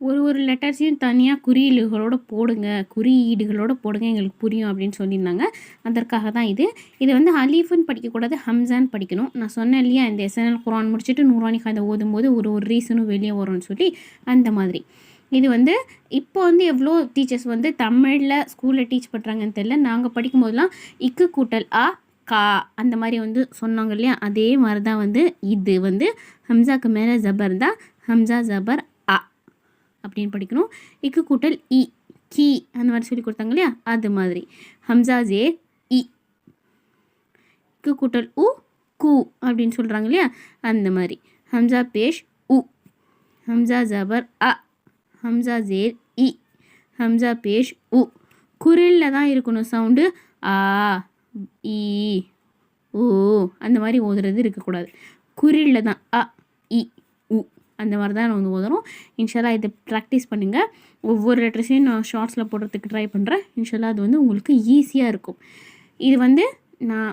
ஒரு ஒரு லெட்டர்ஸையும் தனியாக குறியீடுகளோடு போடுங்க. குறியீடுகளோடு போடுங்க. எங்களுக்கு புரியும் அப்படின்னு சொல்லியிருந்தாங்க. அதற்காக தான் இது. இது வந்து அலீஃபுன்னு படிக்கக்கூடாது ஹம்சான் படிக்கணும். நான் சொன்னேன் இல்லையா இந்த எஸ்என்எல் குரான் முடிச்சுட்டு நூறானி கதை ஓதும்போது ஒரு ஒரு ரீசனும் வெளியே வரும்னு சொல்லி. அந்த மாதிரி. இது வந்து இப்போ வந்து எவ்வளோ டீச்சர்ஸ் வந்து தமிழில் ஸ்கூலில் டீச் பண்ணுறாங்கன்னு தெரியல. நாங்கள் படிக்கும்போதெல்லாம் இக்கு கூட்டல் ஆ கா அந்த மாதிரி வந்து சொன்னாங்க இல்லையா. அதே மாதிரி தான் வந்து இது வந்து ஹம்சாக்கு மேலே ஜபர் தான். ஹம்சா ஜபர் அப்படின்னு படிக்கணும். இக்கு கூட்டல் இ கி அந்த மாதிரி சொல்லி கொடுத்தாங்க இல்லையா? அது மாதிரி. ஹம்சா ஜே இ. இக்கு கூட்டல் உ கு அப்படின்னு சொல்கிறாங்க இல்லையா? அந்த மாதிரி. ஹம்சா பேஷ் உ. ஹம்சா ஜபர் அ. ஹம்சா ஜேர் இ. ஹம்சா பேஷ் உ. குரலில் தான் இருக்கணும் சவுண்டு. ஆ இ ஓ அந்த மாதிரி ஓதுறது இருக்கக்கூடாது. குரலில் தான் அ இ உ. அந்த மாதிரி தான் வந்து ஓதுறோம் இன்ஷால்லா இதை ப்ராக்டிஸ் பண்ணுங்கள் ஒவ்வொரு லெட்டர்ஸையும் நான் ஷார்ட்ஸில் போடுறதுக்கு ட்ரை பண்ணுறேன் இன்ஷால்லா அது வந்து உங்களுக்கு ஈஸியாக இருக்கும். இது வந்து நான்